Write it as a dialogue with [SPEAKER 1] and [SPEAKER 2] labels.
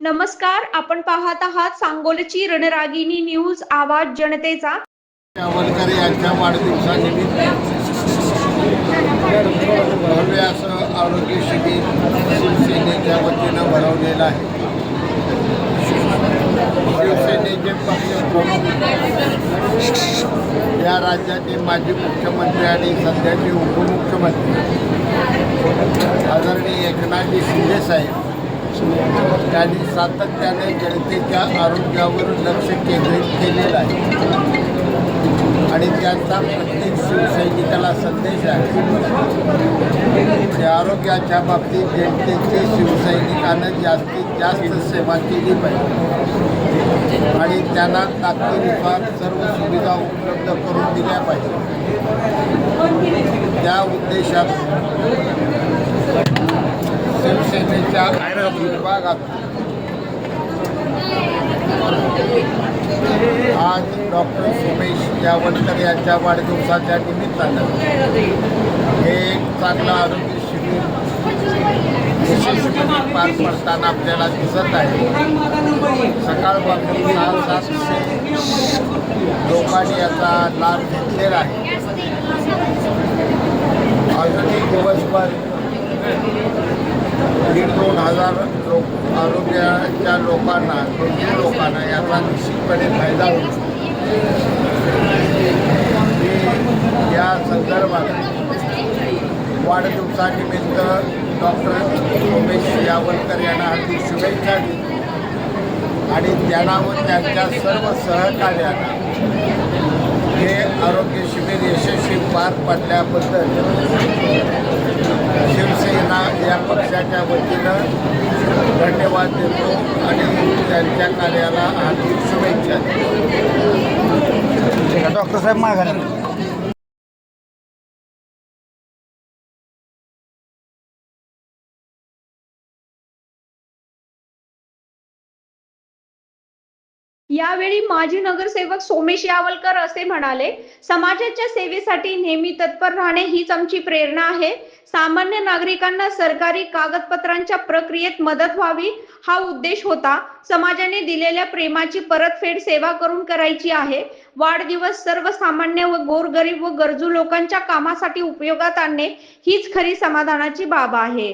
[SPEAKER 1] नमस्कार आपण पाहत आहात सांगोलची रणरागिणी न्यूज आवाज जनतेचा.
[SPEAKER 2] सावरकर यांच्या वाढदिवसानिमित्त भव्य असं आरोग्य शिबिर शिवसेनेच्या वतीनं भरवलेलं आहे. शिवसेनेचे पक्षप्रमुख या राज्याचे माजी मुख्यमंत्री आणि सध्याचे उपमुख्यमंत्री आदरणीय एकनाथजी शिंदे साहेब. त्यांनी सातत्याने जनतेच्या आरोग्यावर लक्ष केंद्रित केलेलं आहे. आणि त्यांचा प्रत्येक शिवसैनिकाला संदेश आहे. आरोग्याच्या बाबतीत जनतेचे शिवसैनिकानं जास्तीत जास्त सेवा केली पाहिजे. आणि त्यांना ताकदीनुसार सर्व सुविधा उपलब्ध करून दिल्या पाहिजे. त्या उद्देशात शिवसेनेच्या आज डॉक्टर सुमेश यावलकर यांच्या वाढदिवसाच्या निमित्तानं हे एक चांगलं आरोग्य शिबिर यशस्वीपणे पार पडताना आपल्याला दिसत आहे सकाळपासून सहा सातशे लोकांनी याचा लाभ घेतलेला आहे अजूनही दिवसभर दीड दोन हजार लोक आरोग्याच्या लोकांना गरजू लोकांना याचा निश्चितपणे फायदा होईल. या संदर्भात वाढदिवसानिमित्त डॉक्टर उमेश यावलकर यांना हार्दिक शुभेच्छा दिली आणि त्यांना व त्यांच्या सर्व सहकार्यांना हे आरोग्य शिबिर यशस्वी पार पडल्याबद्दल शिवसेना या पक्षाच्या वतीनं धन्यवाद देतो आणि त्यांच्या कार्याला हार्दिक शुभेच्छा
[SPEAKER 3] डॉक्टर साहेब माघारी.
[SPEAKER 1] यावेळी माजी नगरसेवक सोमेश यावलकर असे म्हणाले समाजाच्या सेवेसाठी नेहमी तत्पर राहणे हीच आमची प्रेरणा आहे. सामान्य नागरिकांना सरकारी कागदपत्रांच्या प्रक्रियेत मदत व्हावी हा उद्देश होता. समाजाने दिलेल्या प्रेमाची परतफेड सेवा करून करायची आहे. वाढदिवस सर्वसामान्य व गोरगरीब व गरजू लोकांच्या कामासाठी उपयोगात आणणे हीच खरी समाधानाची बाब आहे.